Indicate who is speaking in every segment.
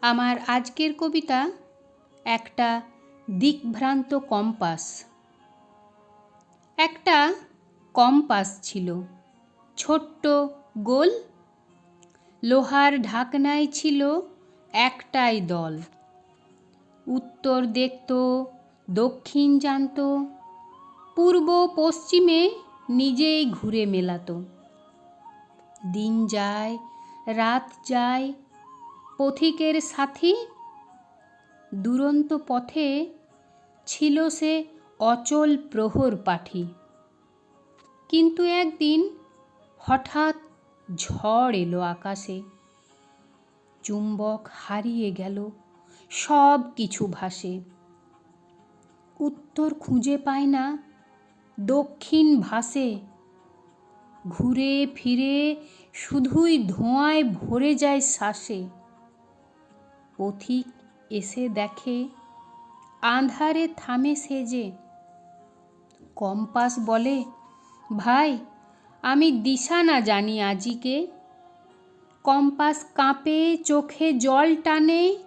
Speaker 1: আমার আজকের কবিতা একটা দিকভ্রান্ত কম্পাস। একটা কম্পাস ছিল, ছোট্ট গোল, লোহার ঢাকনায় ছিল একটাই দল। উত্তর দেখত, দক্ষিণ জানত, পূর্ব পশ্চিমে নিজেই ঘুরে মেলাতো। দিন যায়, রাত যায় পথিকের সাথী। দুরন্ত পথে ছিল সে অচল প্রহর পাঠি। কিন্তু একদিন হঠাৎ ঝড় এলো আকাশে। চুম্বক হারিয়ে গেল সব কিছু ভাসে। উত্তর খুঁজে পায় না, দক্ষিণ ভাসে। ঘুরে ফিরে শুধুই ধোঁয়ায় ভরে যায় শ্বাসে। পথিক এসে দেখে আঁধারে থামে সেজে কম্পাস বলে, ভাই, আমি দিশা না জানি আজিকে। কম্পাস কাঁপে, চোখে জল টানে।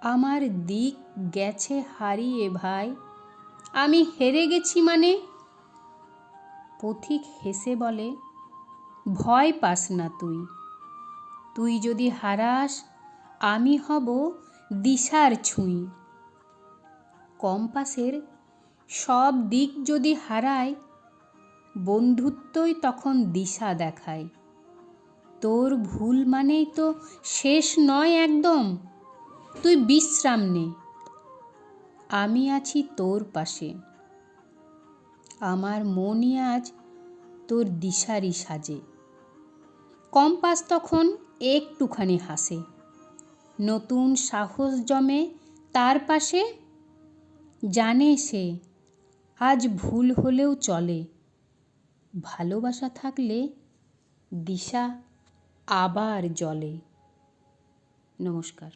Speaker 1: আমার দিক গেছে হারিয়ে, ভাই। আমি হেরে গেছি মানে? পথিক হেসে বলে, ভয় পাস না তুই। তুই যদি হারাস আমি হব দিশার ছুঁই। কম্পাসের সব দিক যদি হারায়, বন্ধুত্বই তখন দিশা দেখায়। তোর ভুল মানেই তো শেষ নয় একদম। তুই বিশ্রাম নে। আমি আছি তোর পাশে। আমার মনই আজ তোর দিশারি সাজে। কম্পাস তখন একটুখানি হাসে। নতুন সাহস জমে, তার পাশে জানে সে, আজ ভুল হলেও চলে। ভালোবাসা থাকলে দিশা আবার জলে নমস্কার।